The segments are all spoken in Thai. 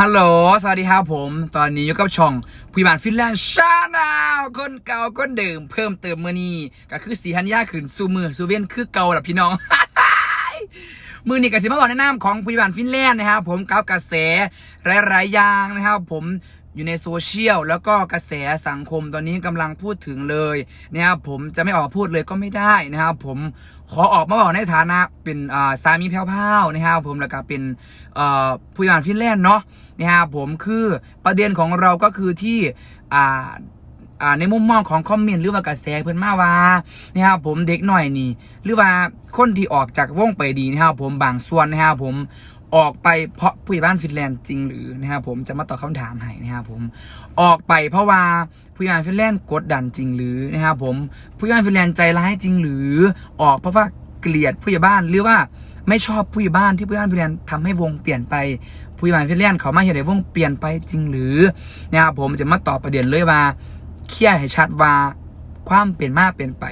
ฮัลโหล สวัสดีครับผม ตอนนี้อยู่กับช่องผู้บานฟินแลนด์ชาแนลคนเก่าคนเดิม เพิ่มเติมมือนี้ก็คือสีฮันยาขืนซูมือซูเวียนคือเก่าแหละพี่น้อง มือนี่กับสิมาบอกแนะนำของผู้บานฟินแลนด์นะครับผมกับกระแสหลายๆอย่างนะครับผม อยู่ในโซเชียลแล้วก็กระแสสังคมตอนนี้กำลังพูดถึงเลยนะครับผมจะไม่ออกมาพูดเลยก็ไม่ได้นะครับผมขอออกมาบอกในฐานะเป็นสามีแพ้วๆนะครับผมแล้วก็เป็นผู้บริหารฟินแลนด์เนาะนะครับผมคือประเด็นของเราก็คือที่ในมุมมองของคอมเมนต์หรือว่ากระแสเพิ่อนมาว่านะครับผมเด็กหน่อยนี่ หรือว่าคนที่ออกจากวงไปดีนะครับผมบางส่วนนะครับผม ออกไปเพราะผู้ใหญ่บ้านฟินแลนด์จริงหรือนะครับผมจะมาตอบคำถามให้นะครับผมออกไปเพราะว่าผู้ใหญ่บ้านฟินแลนด์กดดันจริงหรือนะครับผมผู้ใหญ่บ้านฟินแลนด์ใจร้ายจริงหรือออกเพราะว่าเกลียดผู้ใหญ่บ้านหรือว่าไม่ชอบผู้ใหญ่บ้านที่ผู้ใหญ่บ้านฟินแลนด์ทำให้วงเปลี่ยนไปผู้ใหญ่บ้านฟินแลนด์เขามาเห็นในวงเปลี่ยนไปจริงหรือนะครับผมจะมาตอบประเด็นเลยว่าเคลียร์ให้ชัดว่าความเป็นมาเป็นไป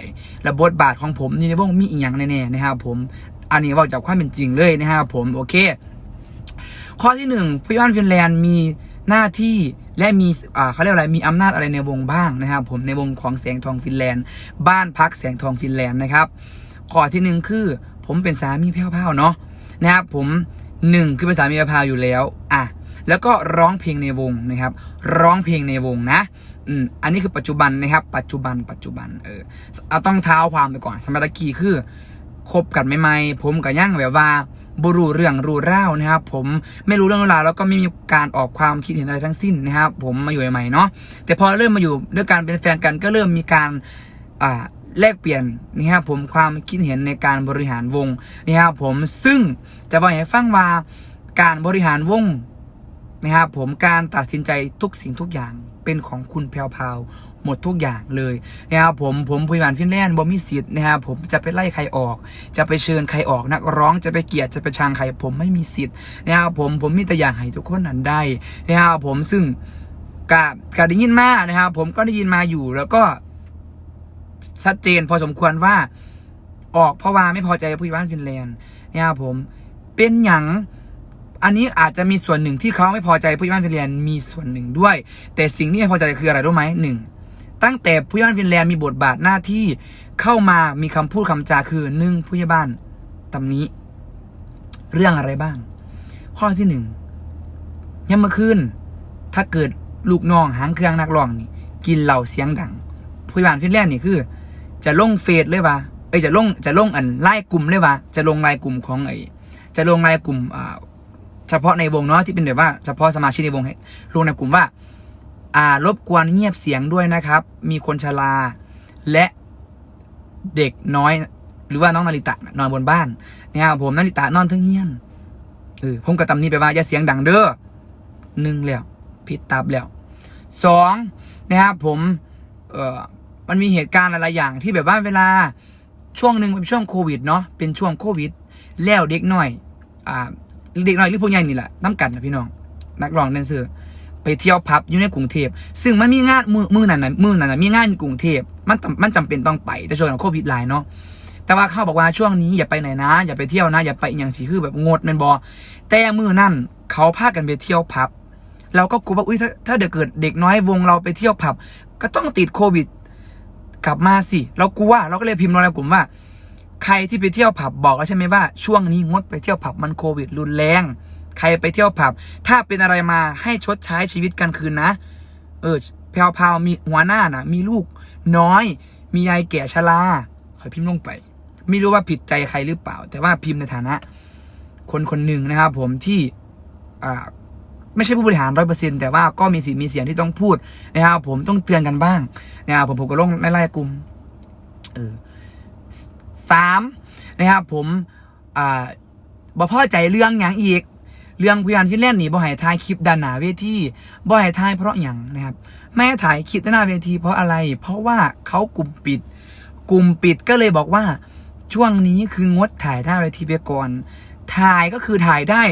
และบทบาทของผมนี่ในวงมีอีกอย่างแน่ๆนะครับผม อันนี้บอกจากความเป็นจริงเลยนะครับผม โอเค ข้อที่หนึ่งพี่บ้านฟินแลนด์มีหน้าที่และมีอ่าเขาเรียกอะไร มีอำนาจอะไรในวงบ้างนะครับ ผมในวงของแสงทองฟินแลนด์ บ้านพักแสงทองฟินแลนด์นะครับ ข้อที่หนึ่งคือผมเป็นสามีแพ้วๆเนาะนะครับผมหนึ่งคือเป็นสามีแพ้วๆอยู่แล้วอะแล้วก็ร้องเพลงในวงนะครับ ร้องเพลงในวงนะอืมอันนี้คือปัจจุบันนะครับ ปัจจุบันปัจจุบันเออเอาต้องเท้าความไปก่อนสมัยตะกี้คือคบกันใหม่ๆผมกับย่างแบบว่า บรูเรื่องรูเร่าวนะครับผมไม่รู้เรื่องเวลาวแล้วก็ไม่มีการออกความคิดเห็นอะไรทั้งสิ้นนะครับผมมาอยู่ใหม่เนาะแต่พอเริ่มมาอยู่ด้วยการเป็นแฟนกันก็เริ่มมีการอ่าแลกเปลี่ยนนะครับผมความคิดเห็นในการบริหารวงนะครับผมซึ่งจะบอกให้ฟังว่าการบริหารวงนะครับผมการตัดสินใจทุกสิ่งทุกอย่าง เป็นของคุณแพรวพาวหมดทุกอย่างเลยนะครับผมผมผู้บริหารฟินแลนด์บอมีสิทธิ์นะครับผมจะไปไล่ใครออก จะไปเชิญใครออกนักร้องจะไปเกลียดจะไปชังใครผมไม่มีสิทธิ์นะครับผมผมมีแต่อยากให้ทุกคนนั้นได้นะครับผมซึ่งกาการได้ยินมานะครับผมก็ได้ยินมาอยู่แล้วก็ชัดเจนพอสมควรว่าออกเพราะว่าไม่พอใจผู้ใหญ่บ้านฟินแลนด์นะครับผมเป็นอย่าง อันนี้อาจจะมีส่วนหนึ่งที่เขาไม่พอใจผู้ใหญ่บ้านฟินแลนด์มีส่วนหนึ่งด้วย แต่สิ่งที่ไม่พอใจคืออะไรรู้ไหมหนึ่งตั้งแต่ผู้ใหญ่บ้านฟินแลนด์มีบทบาทหน้าที่เข้ามามีคำพูดคำจาคือหนึ่งผู้ใหญ่บ้านตำนี้ เรื่องอะไรบ้าง ข้อที่หนึ่งยังเมื่อคืนถ้าเกิดลูกน้องหางเครื่องนักร้องนี่ กินเหล้าเสียงดัง ผู้ใหญ่บ้านฟินแลนด์นี่คือ จะลงเฟซเลยว่าเอ้ยจะลงจะลงอันไล่กลุ่มเลยว่าจะลงไลน์กลุ่มของไอ้จะลงไลน์กลุ่มอ่า เฉพาะในวงเนาะที่เป็นแบบว่าเฉพาะสมาชิกในวงให้ลงในกลุ่มว่า อ่ารบกวนเงียบเสียงด้วยนะครับ มีคนชราและเด็กน้อย หรือว่าน้องนาริตะนอนบนบ้านนะครับผมนาริตะนอนทั้งเฮียนเออผมก็ตำนี้ไปว่าอย่าเสียงดังเด้อหนึ่งแล้วผิดตับแล้วสองนะครับผมเออมันมีเหตุการณ์อะไรอย่างที่แบบว่าเวลาช่วงหนึ่งเป็นช่วงโควิดเนาะเป็นช่วงโควิด แล้วเด็กน้อย อ่า เด็กน้อยหรือผู้ใหญ่นี่แหละน้ำกันนะพี่น้อง นักร้องแดนเซอร์ไปเที่ยวพับอยู่ในกรุงเทพซึ่งมันมีงานมือมือนั่นน่ะมือนั่นน่ะมีงานกรุงเทพมันมันจำเป็นต้องไปแต่ช่วงโควิดหลายเนาะแต่ว่าเขาบอกว่าช่วงนี้อย่าไปไหนนะ อย่าไปเที่ยวนะ อย่าไปอย่างสีคือแบบงดแมันบอแต่มือนั่นเขาพากันไปเที่ยวพับ เราก็กลัวว่าอุ้ยถ้าถ้าเดี๋ยวเกิดเด็กน้อยวงเราไปเที่ยวผับ ก็ต้องติดโควิด กลับมาสิ เรากลัวเราก็เลยพิมพ์ลงในกลุ่มว่า ใครที่ไปเที่ยวผับบอกแล้วใช่ไหมว่า ช่วงนี้งดไปเที่ยวผับมันโควิด รุนแรง ใครไปเที่ยวผับ ถ้าเป็นอะไรมาให้ชดใช้ชีวิตกันคืนนะ เออแพรวพาวมีหัวหน้านะมีลูกน้อย มียายแก่ชราขอพิมพ์ลงไป ไม่รู้ว่าผิดใจใครหรือเปล่า แต่ว่าพิมพ์ในฐานะ คนคนหนึ่งนะครับ ผมที่อ่าไม่ใช่ผู้บริหารร้อยเปอร์เซ็นแต่ว่าก็มีสิทธิ์มีเสียงที่ต้องพูดนะครับผมต้องเตือนกันบ้างนะครับผมผมก็ลงไล่ไล่กลุ่มเออ สามนะครับ ผมอ่าบ่พอใจเรื่องอย่างอีก เรื่องพยานที่เล่นนี่บ่ให้ถ่ายคลิปด้านหนาเวทีบ่ให้ถ่ายเพราะอย่างนะครับ ไม่ถ่ายคลิปด้านหน้าเวทีเพราะอะไร เพราะว่าเขากลุ่มปิด กลุ่มปิดก็เลยบอกว่าช่วงนี้คืองดถ่ายหน้าเวทีไปก่อนถ่ายก็คือถ่ายได้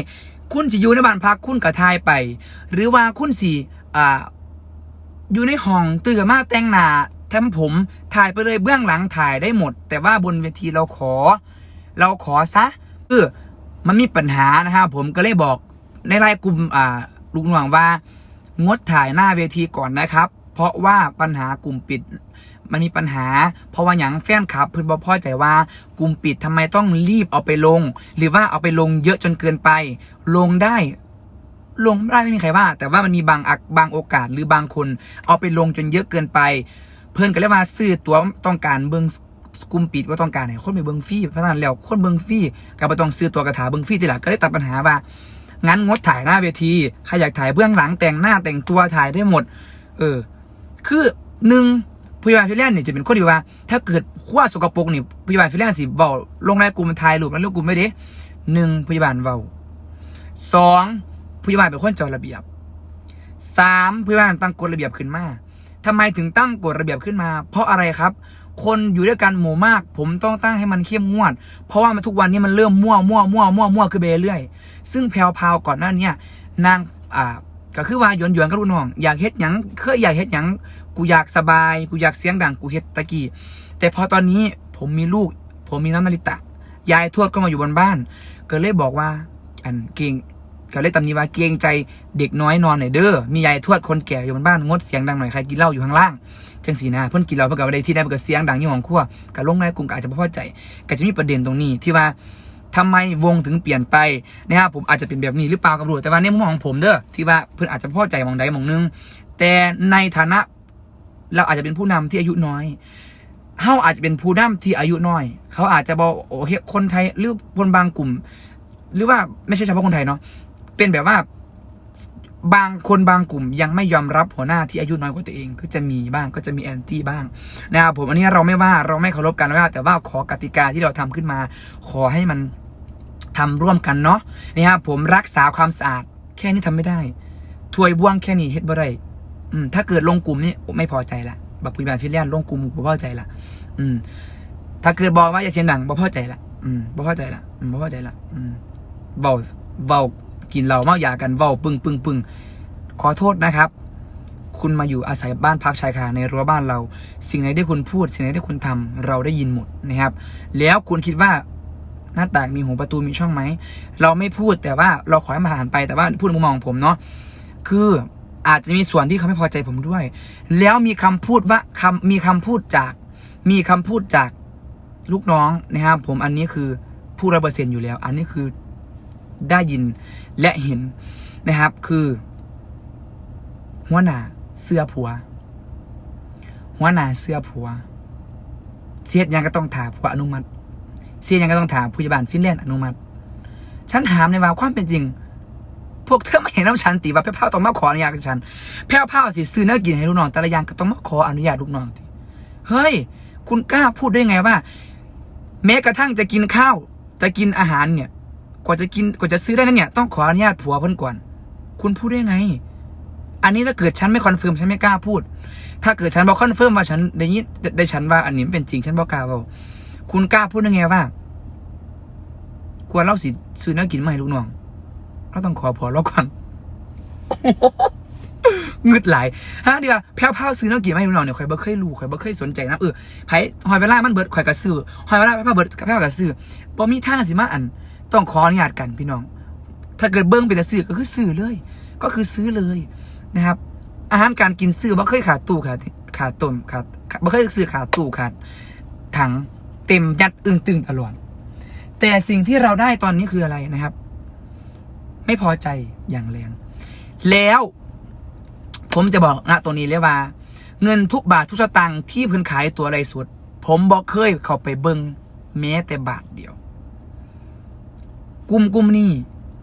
คุณสิอยู่ในบ้านพักคุณก็ถ่ายไป หรือว่าคุณสิอ่าอยู่ในห้องตื่นมาแต่งหน้า แทมผมถ่ายไปเลยเบื้องหลังถ่ายได้หมด แต่ว่าบนเวทีเราขอ เราขอซะเออมันมีปัญหานะครับผมก็เลยบอกในไลน์กลุ่มอ่าลูกน้องว่างดถ่ายหน้าเวทีก่อนนะครับ เพราะว่าปัญหากลุ่มปิดมันมีปัญหา เพราะว่าอย่างแฟนคลับเพื่อนบอพ่อใจว่ากลุ่มปิดทำไมต้องรีบเอาไปลง หรือว่าเอาไปลงเยอะจนเกินไป ลงได้ ลงได้ไม่มีใครว่า แต่ว่ามันมีบางอักบางโอกาสหรือบางคน เอาไปลงจนเยอะเกินไป เพื่อนก็เลยว่าซื้อตัวต้องการเบิ้งกลุ่มปิดว่าต้องการให้คนไปเบิ้งฟรีเพราะนั้นแล้วคนเบิ้งฟรีก็บ่ต้องซื้อตัวกระถาเบิ้งฟรีทีหลังก็เลยตัดปัญหาว่างั้นงดถ่ายหน้าเวทีใครอยากถ่ายเบื้องหลังแต่งหน้าแต่งตัวถ่ายได้หมด เออ คือหนึ่งพยาบาลฟิลแลนซ์เนี่ยจะเป็นคนที่ว่า ถ้าเกิดขั้วสกปรกนี่พยาบาลฟิลแลนซ์สิเบาลงในกลุ่มถ่ายรูปแล้วลงกกลุ่มไม่ด้หนึ่งพยาบาลเบาสองพยาบาลเป็นคนจ้าระเบียบสามพยาบาลตั้งกฎระเบียบขึ้นมา ทำไมถึงตั้งกฎระเบียบขึ้นมา เพราะอะไรครับ คนอยู่ด้วยกันหมู่มาก ผมต้องตั้งให้มันเข้มงวด เพราะว่ามันทุกวันนี้มันเริ่มมั่วมั่วมั่วมั่วมั่วขึ้นไปเรื่อย ซึ่งแพลวพาวก่อนหน้านี้นางอ่าก็คือว่าหยวนหยวนกับลูกน้องอยากเฮ็ดหยังเคยอยากเฮ็ดหยังกูอยากสบาย กูอยากเสียงดังกูเฮ็ดตะกี้แต่พอตอนนี้ผมมีลูก ผมมีน้องนาริตะยายทวดก็มาอยู่บนบ้าน ก็เลยบอกว่า อันเก่ง ก็เลยตำหนิว่าเกรงใจเด็กน้อยนอนหน่อยเด้อมียายทวดคนแก่อยู่บนบ้านงดเสียงดังหน่อยใครกินเหล้าอยู่ข้างล่างจังสีนะเพิ่อนกินเหล้าเพิ่นก็บ่ได้ที่ได้เพิ่นก็เสียงดังยู่ของครัวก็ลงในกลุ่มก็อาจจะบ่พอใจก็จะมีประเด็นตรงนี้ที่ว่าทำไมวงถึงเปลี่ยนไปนะครับผมอาจจะเป็นแบบนี้หรือเปล่ากับรู้แต่ว่าในมุมมองของผมเด้อที่ว่าเพื่อนอาจจะพอใจมองใดมองหนึง แต่ในฐานะเราอาจจะเป็นผู้นำที่อายุน้อยเขาอาจจะเป็นผู้นำที่อายุน้อย เขาอาจจะบอกโอเคคนไทยหรือคนบางกลุ่ม หรือว่าไม่ใช่เฉพาะคนไทยเนาะ เป็นแบบว่าบางคนบางกลุ่มยังไม่ยอมรับหัวหน้าที่อายุน้อยกว่าตัวเอง ก็จะมีบ้างก็จะมีแอนตี้บ้างนะครับผมอันนี้เราไม่ว่าเราไม่เคารพกันว่า แต่ว่าขอกติกาที่เราทำขึ้นมา ขอให้มันทำร่วมกันเนาะนะครับผมรักษาความสะอาด แค่นี้ทำไม่ได้ถวยบ่วงแค่นี้เฮ็ดบ่ได้อืมถ้าเกิดลงกลุ่มนี่ไม่พอใจละบักปุยบานฟิลแลนลงกลุ่มบ่พอใจละอืม ถ้าเกิดบอกว่าอย่าเสียงดังบ่พอใจละอืมบ่พอใจละอืมบ่พอใจละอืมเว้าเว้า กินเหล้าเมายากันเว้าปึ้งปึ้งปึ้งขอโทษนะครับ คุณมาอยู่อาศัยบ้านพักชายคาในรั้วบ้านเรา สิ่งไหนที่คุณพูด สิ่งไหนที่คุณทำเราได้ยินหมดนะครับ แล้วคุณคิดว่าหน้าต่างมีหูประตูมีช่องไหม เราไม่พูดแต่ว่าเราขอให้มาผ่านไปแต่ว่าพูดมุมมองผมเนาะคืออาจจะมีส่วนที่เขาไม่พอใจผมด้วย แล้วมีคำพูดว่าคำมีคำพูดจาก มีคำพูดจากลูกน้องนะครับผมอันนี้คือพูดร้อเปอร์เซ็นอยู่แล้ว อันนี้คือ ได้ยินและเห็นนะครับ คือ หัวหน้าเสื้อผัว หัวหน้าเสื้อผัวเสียดยังก็ต้องถามผัวอนุมัติเสียยังก็ต้องถามผู้ใหญ่บ้านฟินแลนด์อนุมัติ ฉันถามในว่าความเป็นจริง พวกเธอไม่เห็นน้ำฉันตีว่าแพ้วต้องมาขออนุญาตกับฉันแพ้วสิซื้อนื้อกินให้ลูกน้องแต่ละอย่างก็ต้องมาขออนุญาตลูกน้องทีเฮ้ย คุณกล้าพูดได้ไงว่าแม้กระทั่งจะกินข้าว จะกินอาหารเนี่ย กว่าจะกินกว่าจะซื้อได้นั้นเนี่ยต้องขออนุญาตผัวเพิ่นก่อน คุณพูดได้ไง อันนี้ถ้าเกิดฉันไม่คอนเฟิร์มฉันไม่กล้าพูด ถ้าเกิดฉันบอกคอนเฟิร์มว่าฉันได้ยินได้ฉันว่า อันนี้เป็นจริงฉันบอกกล้าเปล่าคุณกล้าพูดได้ไงว่ากลัวเราสิซื้อนื้อกินไมาให้ลูกน้องเราต้องขอผัวเราก่อนงึดไหลฮะเดี๋ยวแพ้วๆซื้อเนื้อกินมาให้ลูกน้องเนี่ยข่อยบ่เคยรู้ข่อยบ่เคยสนใจนะเออไผหอยเวลามันเบิดข่อยก็ซื้อหอยเวลาแพ้วเบิดแพ้วๆก็ซื้อบ่มีทางสิมาอัน ต้องขออนุญาตกันพี่น้อง ถ้าเกิดเบิ้งเป็นแต่ซื้อก็คือซื้อเลย ก็คือซื้อเลยนะครับ อาหารการกินซื้อบ่เคยขาดตู้ขาดขาดต้มขาดบ่เคยซื้อขาดตู้ขาดถังเต็มยัดอึ้งตึงตลอดแต่สิ่งที่เราได้ตอนนี้คืออะไรนะครับ ไม่พอใจอย่างแรง แล้วผมจะบอกนะตรงนี้เลยว่า เงินทุกบาททุกสตางค์ที่เพิ่นขายตัวอะไรสุด ผมบอกเคยเข้าไปเบิงแม้แต่บาทเดียว กลุ่มกลุ่มนี้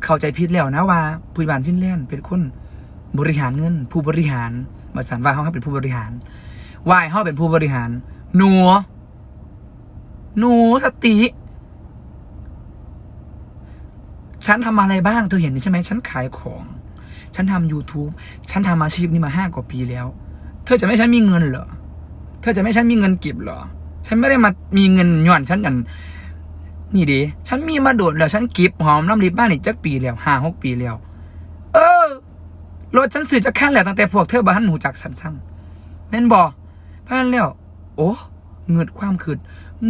เข้าใจผิดแล้วนะว่าผู้บานฟินแลนด์เป็นคนบริหารเงิน ผู้บริหารมาสันว่าเขาเป็นผู้บริหารวายเขาเป็นผู้บริหาร หนู หนูสติ ฉันทำอะไรบ้าง เธอเห็นนี่ใช่ไหมฉันขายของ ฉันทำ YouTube ฉันทำอาชีพนี้มาห้ากว่าปีแล้ว เธอจะไม่ฉันมีเงินเหรอ เธอจะไม่ฉันมีเงินเก็บเหรอ ฉันไม่ได้มามีเงินหย้อนฉันอัน นี่ดิฉันมีมาโดดแล้ว ฉันเก็บหอมน้ำริบบ้านอีกจักปีแล้วห้าหกปีแล้ว เออรถฉันสื่อจะขั้นแล้วตั้งแต่พวกเธอบ้านหนูจากสันซ้ำแม่นบอกเพราะนั้นแล้ว โอ้เงืดความคืด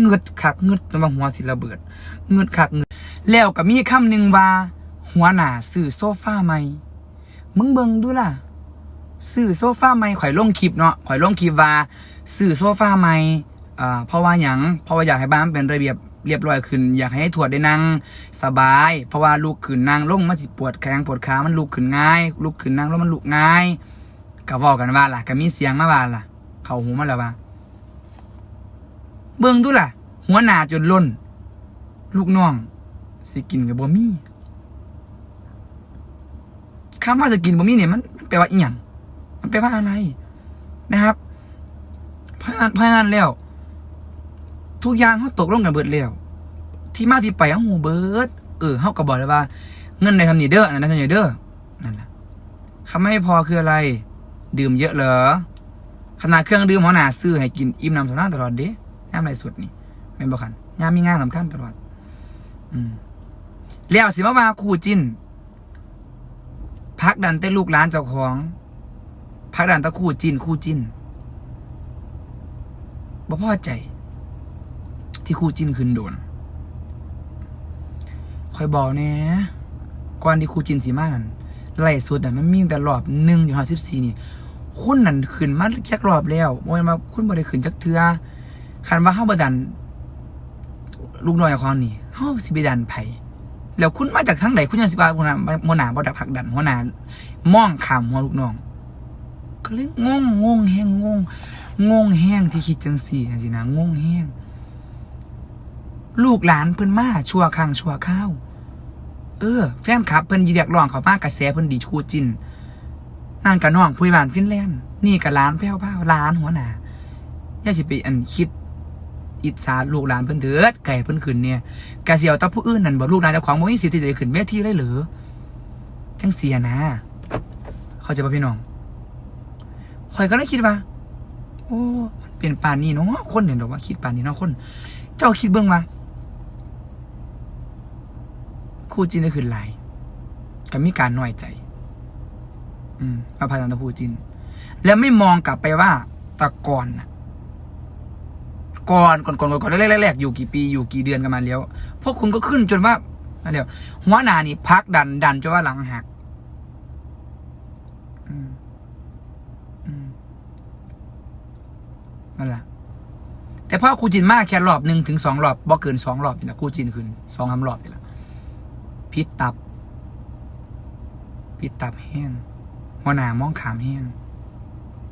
เงืดขักเงืดระวังหัวสิระเบิดเงืดขักเงืดแล้วก็มีคำหนึ่งว่า หัวหน้าซื้อโซฟาใหม่มึงเบิ่งดูล่ะซื้อโซฟาใหม่ข่อยลงคลิปเนาะข่อยลงคลิปว่าซื้อโซฟาใหม่อ่าเพราะว่าหยังเพราะว่าอยากให้บ้านเป็นระเบียบ เรียบร้อยขึ้น อยากให้ถวดได้นั่งสบาย เพราะว่าลูกขึ้นนั่งลงมันสิปวดแข้งปวดขา มันลุกขึ้นง่าย ลุกขึ้นนั่งแล้วมันลุกง่ายก็เว้ากันว่าล่ะก็มีเสียงมาว่าล่ะ เขาหูมาแล้วว่าเบิ่งดูล่ะ หัวหน้าจนล้น ลูกน้อง สิกินกับบ่มีคำว่าสิกินบ่มีเนี่ยมันมันแปลว่าอีหยังมันแปลว่าอะไรนะครับเพราะฉะนั้นเพราะฉะนั้นแล้ว ทุกอย่างเขาตกลงกันเบิดแล้ว ที่มาที่ไปเขาหูเบิร์ดเออเขาก็บอกเลยว่า เงินในทำนี่เด้ออันนั้นทำนี่เด้อนั่นแหละคำไม่พอคืออะไร ดื่มเยอะเหรอขนาดเครื่องดื่มหัวหน้าซื้อให้กินอิ่มน้ำสำนักตลอดเด้ย่ามไรสุดนี่ไม่นบอกขันย่ามมีงานสำคัญตลอด อืมแล้วสิมาว่าคู่จิ้นพักดันแต่ลูกหลานเจ้าของพักดันตะคู่จิ้นคู่จิ้นบ่พอใจ ที่คู่จิ้นขึ้นโดน คอยบอกเนี่ยก่อนที่คู่จิ้นสีมากนั่นไล่สุดแต่มันมีแต่รอบหนึ่งอยู่ห้าสิบสี่นี่คุณนั่นขึ้นมาแค่รอบแล้วโมยมาคุณบ่ได้ขึ้นจักเทือคันว่าเข้าบดัน ลูกน้อยของนี่เข้าสิไปดันไผแล้วคุณมาจากทางไหนคุณยังสิบาหัวหน้าหัวหน้าบ่ได้ผักดันหัวหน้ามองขามหัวลูกน้องก็เลยงงงงแห้งงงงงแห้งที่คิดจังสี่นะสินะงงแห้งลูกหลานเพิ่นมาชั่วครั้งชั่วข้าว เออแฟนคลับเพิ่นยีเรียกร้องเขามากระแสเพิ่นดีชูจินนั่นกับน้องผู้บานฟินแลนด์นี่กับร้านแพ้วพ้าวร้านหัวหน้าอย่าสิไปอันคิดอิจฉาลูกหลานเพิ่นเถิดไก่เพิ่นขึ้นเนี่ยกะเสียวตาผู้อื่นนั่นบ่ลูกหลานเจ้าของบ่มีสิทธิ์ที่จะขึ้นเวทีได้หรือจังเสียนะ เข้าใจป่ะพี่น้องข่อยก็เลยคิดว่า โอ้มันเป็นป่านนี้เนาะคนเห็นดอกว่าคิดป่านนี้เนาะคน เจ้าคิดเบิ่งว่า คู่จินได้ขึ้นหลายก็มีการน้อยใจ อืมมาพาตันตะคู่จิน แล้วไม่มองกลับไปว่าแตะก่อนนะก่อนก่อนก่อนก่อนแรกๆอยู่กี่ปีอยู่กี่เดือนกันมาแล้ว พวกคุณก็ขึ้นจนว่าอะไรหัวหน้านี่พักดันดันจนว่าหลังหักอืมอืมนั่นแหละแต่พอครูจินมากแค่รอบหนึ่งถึงสองรอบบ่เกินสองรอบนี่แหละครูจินขึ้นสองสามรอบนี่แหละ พิษตับ พิษตับแห้งหัวหน้ามองขามแห้ง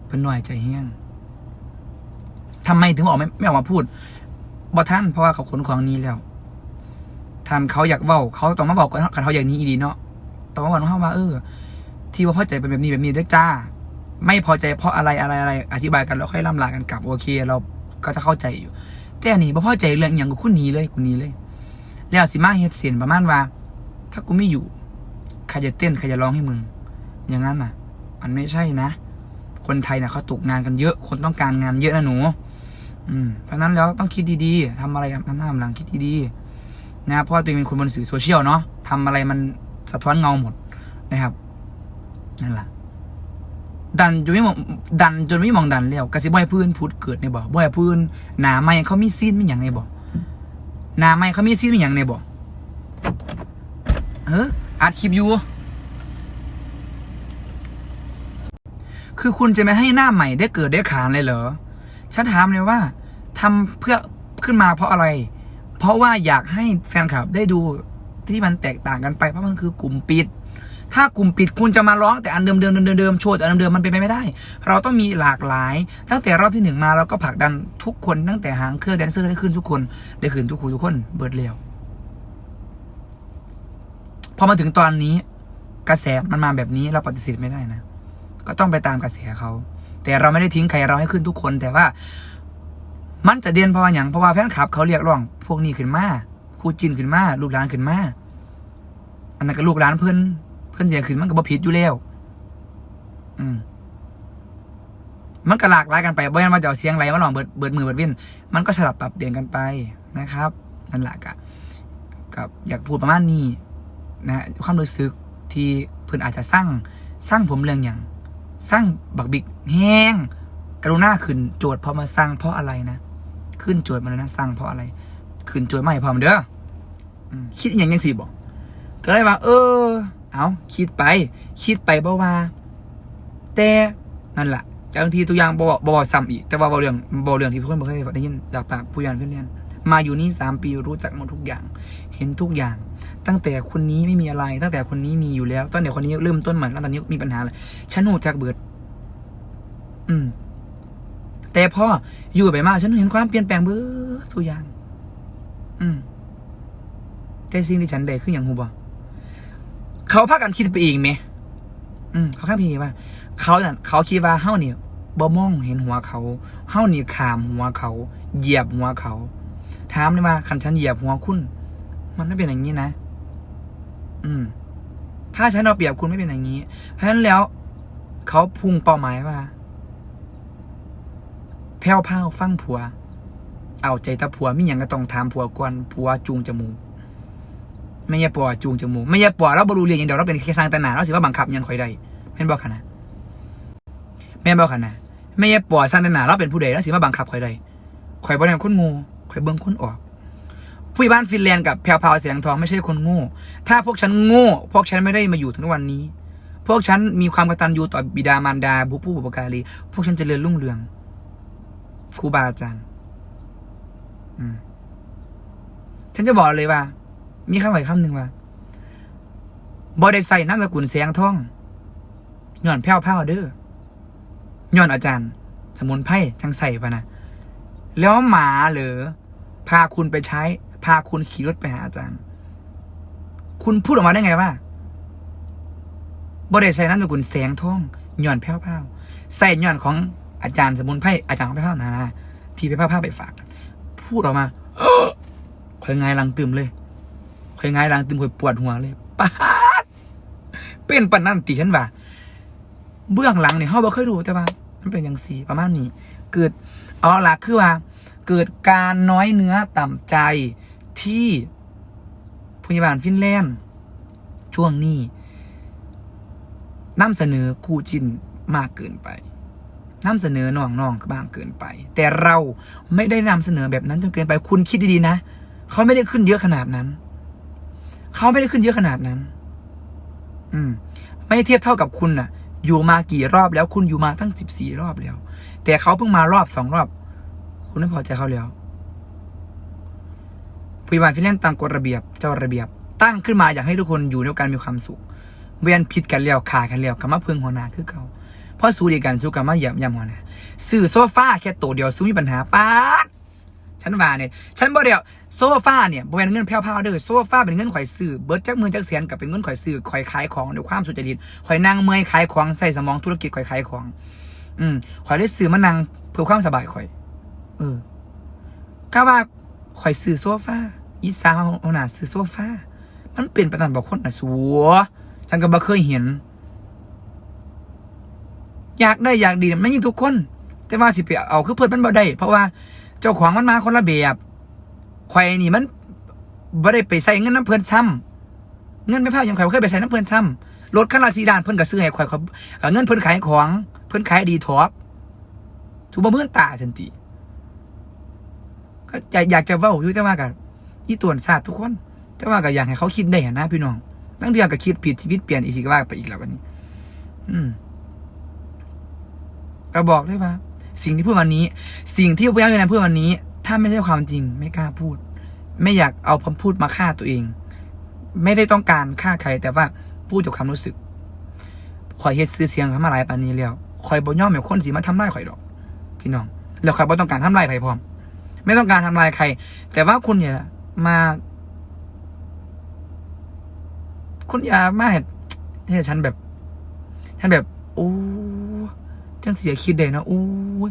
เป็นหน่อยใจแห้งทำไมถึงออกไม่ไม่ออกมาพูดบ่ท่านเพราะว่าเขาขนของนี้แล้วท่านเขาอยากเว้าเขาต้องมาบอกกันเขาอย่างนี้อีดีเนาะต้องมาบอกเขาว่าเออ ที่ว่าพอใจเป็นแบบนี้แบบนี้ด้วยจ้า ไม่พอใจเพราะอะไรอะไรอะไรอธิบายกันแล้วค่อยล่ำลากันกลับโอเค เราก็จะเข้าใจอยู่ แต่อันนี้บ่พอใจเรื่องอย่างกูคุณนีเลยกูหนีเลย แล้วสิมาเฮ็ดเสียนประมาณว่า ถ้ากูไม่อยู่ใครจะเต้นใครจะร้องให้มึง อย่างนั้นน่ะ มันไม่ใช่นะ คนไทยน่ะเขาตกงานกันเยอะ คนต้องการงานเยอะนะหนู อืม เพราะนั้นแล้วต้องคิดดีๆทำอะไรทำหน้าทำหลังคิดดีๆ นะ เพราะว่าตัวเองเป็นคนบนสื่อโซเชียลเนาะทำอะไรมันสะท้อนเงาหมดนะครับ นั่นแหละดันจนไม่มองดันจนไม่มองดันแล้วกระสิบ่ให้พื้นพูดเกิดในบ่บ่ให้พื้นหนาไม่เขามีซีนเป็นอย่างในบ่หนาไม่เขามีซีนเป็นอย่างในบ่ เฮ้ออัดคลิปอยู่ คือคุณจะไม่ให้หน้าใหม่ได้เกิดได้ขานเลยเหรอ ฉันถามเลยว่าทำเพื่อขึ้นมาเพราะอะไร เพราะว่าอยากให้แฟนคลับได้ดูที่มันแตกต่างกันไป เพราะมันคือกลุ่มปิด ถ้ากลุ่มปิดคุณจะมาร้องแต่อันเดิมเดิมเดิมเดิมโชว์แต่อันเดิมๆมันเป็นไปไม่ได้ เราต้องมีหลากหลาย ตั้งแต่รอบที่หนึ่งมาเราก็ผลักดันทุกคนตั้งแต่หางเครื่องแดนเซอร์ได้ขึ้นทุกคน ได้ขึ้นทุกคนทุกคนเบิดเร็ว พอมาถึงตอนนี้ กระแสมันมาแบบนี้เราปฏิเสธไม่ได้นะ ก็ต้องไปตามกระแสเขา แต่เราไม่ได้ทิ้งใครเราให้ขึ้นทุกคน แต่ว่า มันจะเด่นเพราะว่าอย่างเพราะว่าแฟนคลับเขาเรียกร้อง พวกนี้ขึ้นมาครูจินขึ้นมาลูกหลานขึ้นมาอันนั้นก็ลูกหลานเพื่อนเพื่อนเสียขึ้นมันก็บ่ผิดอยู่แล้ว อืมมันก็หลากหลายกันไปบ่ยันมาจะเอาเสียงไหลมาลองเบิดเบิดมือเบิดเว้นมันก็สลับปรับเปลี่ยนกันไปนะครับ นั่นแหละกับกับอยากพูดประมาณนี้ นะความรู้สึกที่เพื่อนอาจจะสร้างสร้างผมเรื่องอย่างสร้างบักบิกแห้งกรุณาขึ้นโจทย์พอมาสร้างเพราะอะไรนะ ขึ้นโจทย์มาเลยนะสร้างเพราะอะไร ขึ้นโจทย์มาใหม่พร้อมเด้อคิดอย่างยังสี่บอกก็เลยว่า เออ เอาคิดไป คิดไปบ่ว่า แต่นั่นแหละบางทีตัวอย่างบอบบอกซ้ำอีก แต่ว่าบอเรื่องบอเรื่องที่ทุกคนบ่เคยได้ยินจากปากผู้ยานเพื่อนเรียนมาอยู่นี่สามปีรู้จักหมดทุกอย่าง เห็นทุกอย่าง ตั้งแต่คนนี้ไม่มีอะไร ตั้งแต่คนนี้มีอยู่แล้ว ตั้งแต่คนนี้เริ่มต้นใหม่แล้วตอนนี้มีปัญหาอะไรฉันหูจักเบิด อืม แต่พ่ออยู่ไปมากฉันเห็นความเปลี่ยนแปลงเบิดทุยางอืม แต่สิ่งที่ฉันได้คืออย่างหูบ่เขาพากันคิดไปเองไหมอืม เขาแค่พีว่า เขาน่ะเขาคิดว่าเฮ้าเนี่บ่มองเห็นหัวเขาเฮ้านี่ขามหัวเขา เหยียบหัวเขา ถามเลยว่าคันฉันเหยียบหัวคุณ มันไม่เป็นอย่างนี้นะ อืม ถ้าฉันเอาเปรียบคุณไม่เป็นอย่างนี้ เพราะฉะนั้นแล้วเขาพุ่งเป้าหมายว่าแพ้วพ้าฟังผัว เอาใจตาผัวมิอย่างก็ต้องถามผัวก่อนผัวจูงจมูกไม่ใช่ปอจูงจมูกไม่ใช่ปอเราบรูเรียนอย่างเดียวเราเป็นแค่สร้างตนาเราสิว่าบังคับยังคอยได้แม่นบอกขนาดแม่นบอกขนาดไม่ใช่ปอสร้างตนาเราเป็นผู้ใดเราสิว่าบังคับคอยได้คอยบริหารคนงูคอยเบิ้งคนออก ผู้ใหญ่บ้านฟินแลนด์กับแพรวพาวเสียงทองไม่ใช่คนโง่ ถ้าพวกฉันโง่ พวกฉันไม่ได้มาอยู่ถึงวันนี้ พวกฉันมีความกตัญญูต่อบิดามารดาบุผู้บุปการี พวกฉันจเจริญรุ่งเรืองครูบาอาจารย์อืมฉันจะบอกเลยว่า มีคำไหวคำหนึ่งว่าบอได้ใส่นามสกุลเสียงท่องย้อนแพ้วพ้าเด้อย้อนอาจารย์ สมุนไพรจังใส่ปะนะแล้วหมาเหรอพาคุณไปใช้ พาคุณขี่รถไปหาอาจารย์ คุณพูดออกมาได้ไงว่าบอได้ใส่นามสกุลแสงท่องหย้อนแพ้วพ้าใส่ย้อนของอาจารย์สมุนไพรอาจารย์ของแพ้วพ้านาที่ไปแพ้วพ้าไปฝาก พูดออกมาเออคอยไงายลังตึมเลยคอยไงายลังตึมคอยปวดหัวเลยปาดเป็นปานนั่นติฉันว่าเบื้องหลังเนี่ยเขาบ่เคยรู้แต่ว่า มันเป็นอย่างสีประมาณนี้ เกิดเอาละคือว่า เกิดการน้อยเนื้อต่ำใจ ที่พยาบาลฟินแลนด์ช่วงนี้นำเสนอคู่จินมากเกินไปนำเสนอน้องๆบ้างเกินไป แต่เราไม่ได้นำเสนอแบบนั้นจนเกินไป คุณคิดดีๆนะเขาไม่ได้ขึ้นเยอะขนาดนั้น เขาไม่ได้ขึ้นเยอะขนาดนั้น อืม ไม่เทียบเท่ากับคุณน่ะ อยู่มากี่รอบแล้ว คุณอยู่มาตั้งสิบสี่รอบแล้ว แต่เขาเพิ่งมารอบสองรอบ คุณไม่พอใจเขาแล้ว ผู้ใหญ่บ้านฟินแลนด์ตั้งกฎระเบียบเจ้าระเบียบ ตั้งขึ้นมาอยากให้ทุกคนอยู่ด้วยกันมีความสุขเวียนผิดกันแล้วขากันแล้วกับมาเพึงหัวหน้าคือเขาเพราะสู้ดีกันสู้กันมาเหยียบยำหัวหน้าซื้อโซฟาแค่ตัวเดียวสู้มีปัญหาป๊าดฉันว่าเนี่ยฉันบอกเดียวโซฟาเนี่ยบริเวณเงินแผ่วๆเด้อโซฟาเป็นเงินข่อยซื้อเบิร์ดจักมือจักแสนกับเป็นเงินข่อยซื้อข่อยขายของด้วยความสุจริตข่อยนั่งเมื่อยขายของใส่สมองธุรกิจข่อยขายของ อืมข่อยได้ซื้อมานั่งเพื่อความสบายข่อย เออก็ว่า ข่อยซื้อโซฟาอีสาวเอาหนาซื้อโซฟามันเป็นประธานบอกคนน่ะสัวฉันก็บ่เคยเห็น อยากได้อยากดีไม่มีทุกคน แต่ว่าสิไปเอาคือเพิ่อนมันบ่ได้ เพราะว่าเจ้าของมันมาคนละแบบข่อยนี่มันบ่ได้ไปใส่เงินน้ำเพิ่อนซ้ำเงินไม่พอยังข่อยบ่เคยไปใส่น้ำเพิ่อนซ้ำรถคันละสีดานเพิ่อนก็ซื้อให้ข่อยข่อยเอาเงินเพิ่อนขายของ เพิ่อนขายดีท็อปถูกบ่เมื่อนตาทันที ก็อยากจะเว้าอยู่แต่ว่ากันอีตวนศาสตร์ทุกคนแต่ว่าก็อยากให้เขาคิดได้นะพี่น้องตั้งเดือนก็คิดผิดชีวิตเปลี่ยนอีกทีก็ว่าไปอีกแล้ววันนี้ อืมก็บอกเลยว่า สิ่งที่พูดวันนี้ สิ่งที่พยายามจะพูดวันนี้ ถ้าไม่ใช่ความจริง ไม่กล้าพูด ไม่อยากเอาคำพูดมาฆ่าตัวเอง ไม่ได้ต้องการฆ่าใคร แต่ว่าพูดจากความรู้สึกคอยเฮ็ดซื้อเสียงเขามาหลายปานนี้แล้วคอยบ่ย่อมแบบคนสีมาทำลายข่อยดอก พี่น้อง แล้วคอยบ่ต้องการทำลายใครพร้อม ไม่ต้องการทำลายใคร แต่ว่าคุณอย่ามา คุณอย่ามาเห็ดเห็ดฉันแบบ ฉันแบบ โอ้จังเสียคิดได้เนาะอู้ย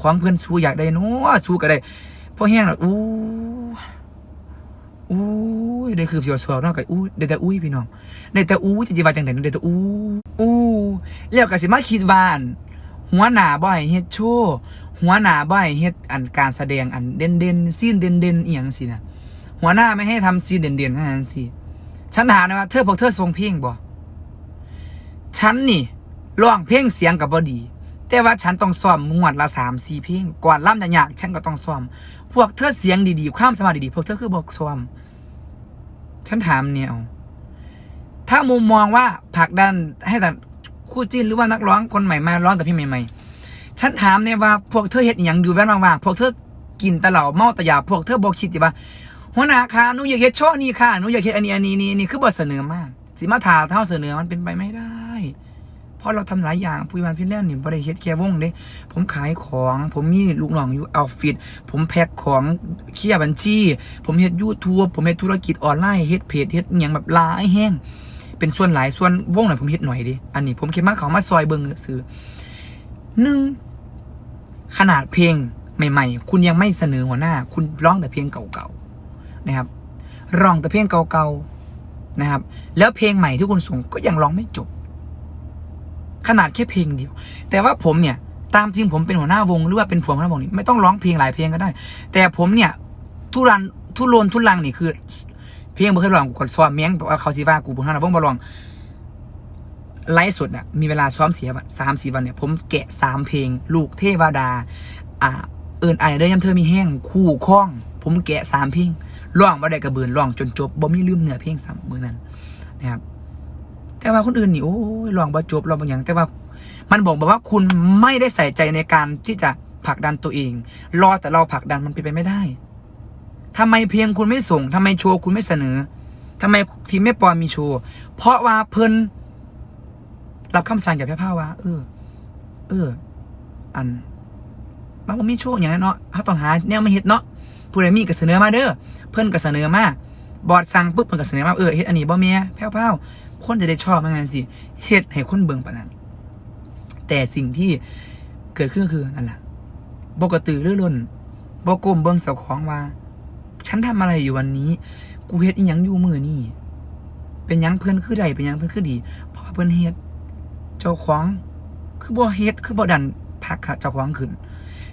ของเพื่อนชูอยากได้เนาะชูก็ได้พอแห้งแล้วอู้อู้ยได้คือเสียวสวเนาะก็อู้ได้แต่อุ้พี่น้องได้แต่อู้จริงๆว่าจังได๋ได้แต่อู้อู้แล้วก็สิมาคิดว่าอันหัวหน้าบ่ให้เฮ็ดโชว์ หัวหน้าบ่ให้เฮ็ดอันการแสดงอันเด่นๆซีนเด่นๆอีหยังสินะหัวหน้าไม่ให้ทำซีนเด่นเท่านั้นสิฉันถามนะว่าเธอพวกเธอทรงเพลงบ่ฉันนี่ร้องเพลงเสียงกับบอดี แต่ว่าฉันต้องซ้อมงวดละสามสี่เพลงก่อนล่ำจะยากฉันก็ต้องซ้อม พวกเธอเสียงดีๆความสมารถดีๆพวกเธอคือบอกซ้อม ฉันถามเนี่ยเอาถ้ามุมมองว่าผลักดันให้แต่คู่จิ้นหรือว่านักร้องคนใหม่มาร้องแต่พี่ใหม่ๆ ฉันถามเนี่ยว่าพวกเธอเฮ็ดอย่างอยู่แว่นว่างๆพวกเธอกินแตเหล่าเมาต่ยาพวกเธอบอกคิดดิว่าหัวหน้าค่ะหนูอยากเฮ็ดชว์นี่ค่ะหนูอยากเฮ็ดอันนี้อันนี้นี่นี่คือบ่เสนอมาก สิมาถาเท่าเสนอมันเป็นไปไม่ได้ เพราะเราทำหลายอย่างผู้วันฟินแลนด์นี่บ่ได้เฮ็ดแค่วงเด้ผมขายของ ผมมีลูกน้องอยู่เอาฟิตผมแพ็คของเคลียร์บัญชี ผมเฮ็ดยูทูบผมเฮ็ดธุรกิจออนไลน์เฮ็ดเพจเฮ็ดอย่างแบบหลายแห้ง เป็นส่วนหลายส่วนวงหน่อยผมเฮ็ดหน่อยดิอันนี้ผมคิดมาเขามาซอยเบิ่งซื้อหนึ่ง ขนาดเพลงใหม่ ๆ คุณยังไม่เสนอหัวหน้า คุณร้องแต่เพลงเก่าๆนะครับ ร้องแต่เพลงเก่าๆนะครับ แล้วเพลงใหม่ที่คุณส่งก็ยังร้องไม่จบ ขนาดแค่เพลงเดียว แต่ว่าผมเนี่ย ตามจริงผมเป็นหัวหน้าวงหรือว่าเป็นผัวหัวหน้าวงนี่ไม่ต้องร้องเพลงหลายเพลงก็ได้ แต่ผมเนี่ย ทุรันทุรนทุลังนี่คือ เพลงบ่เคยร้องกูก็ซ้อมเมียงบอกว่าเขาสิว่ากูบุญหัวหน้าวงบ่ร้อง ไลฟ์สดอะมีเวลาซ้อมเสียวันสามสี่วันเนี่ย ผมแกะสามเพลง ลูกเทวดา อ่า เอินไอเด้อยำเธอมีแห้งคู่ข้อง ผมแกะสามเพลงร้องบ่ได้กระเบือนร้องจนจบบ่มีลืมเนื้อเพลงสามมือนั้นนะครับ แต่ว่าคนอื่นนี่โอ้ยร้องบ่จบร้องบ่หยังแต่ว่ามันบอกบอกว่าคุณไม่ได้ใส่ใจในการที่จะผลักดันตัวเอง รอแต่เราผลักดันมันเป็นไปไม่ได้ทำไมเพลงคุณไม่ส่งทำไมโชว์คุณไม่เสนอทำไมทีมแม่ปอนมีโชว์ เพราะว่าเพิ่น รับคำสั่งจากแพ่พ้าว่า เออ เออ อันมันบ่มีโชว์อย่างนั้นเนาะเขาต้องหาแนวมาเฮ็ดเนาะผู้ใดมีก็เสนอมาเด้อ เพิ่อนก็เสนอมา บอดสั่งปุ๊บเพิ่อนก็เสนอมา เออเฮ็ดอันนี้บ่แม่แพ่วๆคนจะได้ชอบมันงั้นสิเฮ็ดให้คนเบิ่งปานนั้น แต่สิ่งที่เกิดขึ้นคือนั่นแหละบกตือรือร้นบกลมเบิ้งเจ้าของว่า ฉันทำอะไรอยู่วันนี้ กูเฮ็ดอีหยังอยู่มือนี่ เป็นหยังเพื่อนคือใดเป็นหยังเพื่อนคือดี เพราะเพื่อนเฮ็ด เจ้าของ คือบ่เฮ็ดคือบ่ดันพักเจ้าของขึ้น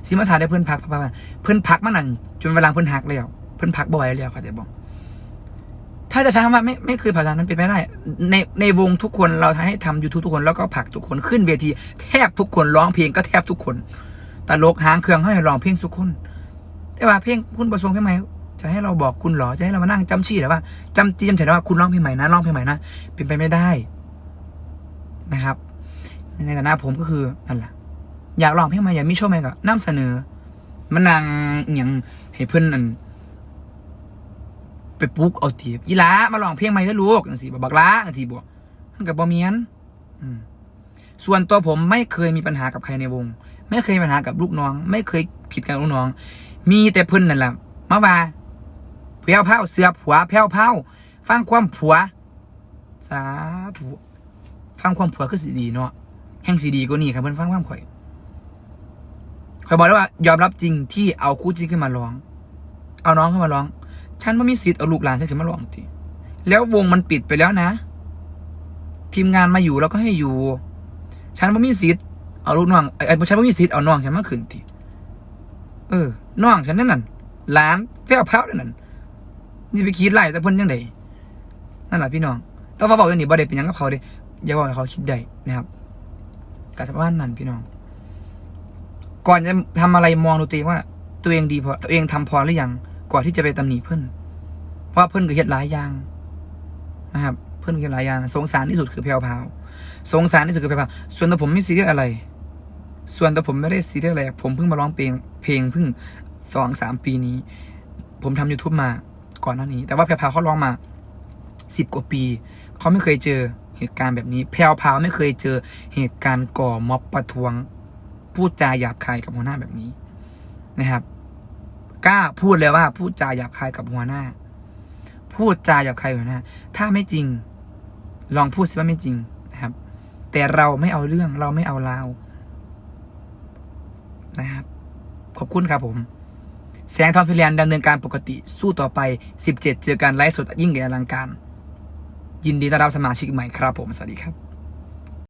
สิมาถามได้เพื่อนพักพักเพื่อนพักมานั่นจนเวลาเพื่อนหักแล้วเพื่อนพักบ่อยแล้วเขาจะบอกถ้าจะใช้คำว่าไม่ไม่เคยผ่านนั้นเป็นไม่ได้ ในในวงทุกคนเราให้ทำยูทูบทุกคนแล้วก็ผักทุกคนขึ้นเวที แทบทุกคนร้องเพลงก็แทบทุกคนตลกหางเครื่องให้ร้องเพลงทุกคน แต่ว่าเพลงคุณประสงค์เพลงใหม่จะให้เราบอกคุณหรอจะให้เรามานั่งจำชี้หรือว่าจำจีจำเฉยว่าคุณร้องเพลงใหม่นะร้องเพลงใหม่นะเป็นไปไม่ได้นะครับ ในฐานะผมก็คือนั่นแหละอยากร้องเพลงใหม่อยากมีโชว์ใหม่ก็นํเสนอ มันนางอย่างให้เพื่อนอันไปปลุกเอาตีบอีลามาลองเพลงใหม่เด้ลูกจังซี่บ่บักลาจังซี่บ่มันก็บ่เมียนส่วนตัวผมไม่เคยมีปัญหากับใครในวง ไม่เคยมีปัญหากับลูกน้อง ไม่เคยผิดกับลูกน้อง มีแต่เพิ่นนั่นแหละมาว่าแพ้วเผาเสือผัวแพ้วเผาฟังความผัว สาธุฟังความผัวคือสิดีเนาะ แห่งสิดีกว่านี้ครับเพิ่อนฟังความข่อยข่อยบอกแล้วว่า ยอมรับจริงที่เอาคู่จริงขึ้นมาร้อง เอาน้องขึ้นมาร้อง ฉันไม่มีสิทธิ์เอาลูกหลานฉันขึ้นมาร้องทีแล้ววงมันปิดไปแล้วนะ ทีมงานมาอยู่เราก็ให้อยู่ ฉันไม่มีสิทธิ์เอาลูกน้องไอ้ฉันไม่มีสิทธิ์เอาน้องฉันมาขึ้นทีเออน้องฉันนั่นน่ะหลานแพ้วเผานั่นน่ะนี่ไปคิดไล่แต่เพิ่อนยังไงนั่นแหละพี่น้องแต่ว่าบอกอย่างนี้บ่ได้เป็นยังกับเขาเด้อย่าบอกให้เขาคิดได้นะครับ กับสภาพนั้นพี่น้อง ก่อนจะทำอะไรมองดูตัวเองว่า ตัวเองดีพอตัวเองทำพอหรือยังก่อนที่จะไปตำหนิเพื่อนเพราะเพื่อนก็เฮ็ดหลายอย่างนะครับ เพื่อนก็เฮ็ดหลายอย่าง สงสารที่สุดคือแพรวพาวสงสารที่สุดคือแพรวพาวส่วนตัวผมไม่ซีเรียสอะไร ส่วนตัวผมไม่ได้ซีเรียสอะไรผมเพิ่งมาร้องเพลง เพลงเพิ่งสองสามปีนี้ ผมทำ youtube มาก่อนหน้านี้ แต่ว่าแพรวพาวเขาร้องมาสิบกว่าปี เขาไม่เคยเจอ เหตุการณ์แบบนี้ แพรวพาวไม่เคยเจอเหตุการณ์ก่อม็อบประท้วง พูดจาหยาบคายกับหัวหน้าแบบนี้นะครับ กล้าพูดเลยว่า พูดจาหยาบคายกับหัวหน้า พูดจาหยาบคายหัวหน้า ถ้าไม่จริง ลองพูดสิว่าไม่จริงนะครับ แต่เราไม่เอาเรื่องเราไม่เอาราวนะครับ ขอบคุณครับผม แสงทองฟิลแลนด์ดำเนินการปกติสู้ต่อไป 17 เจอกันไลฟ์สดยิ่งใหญ่อลังการ ยินดีต้อนรับสมาชิกใหม่ครับผม สวัสดีครับ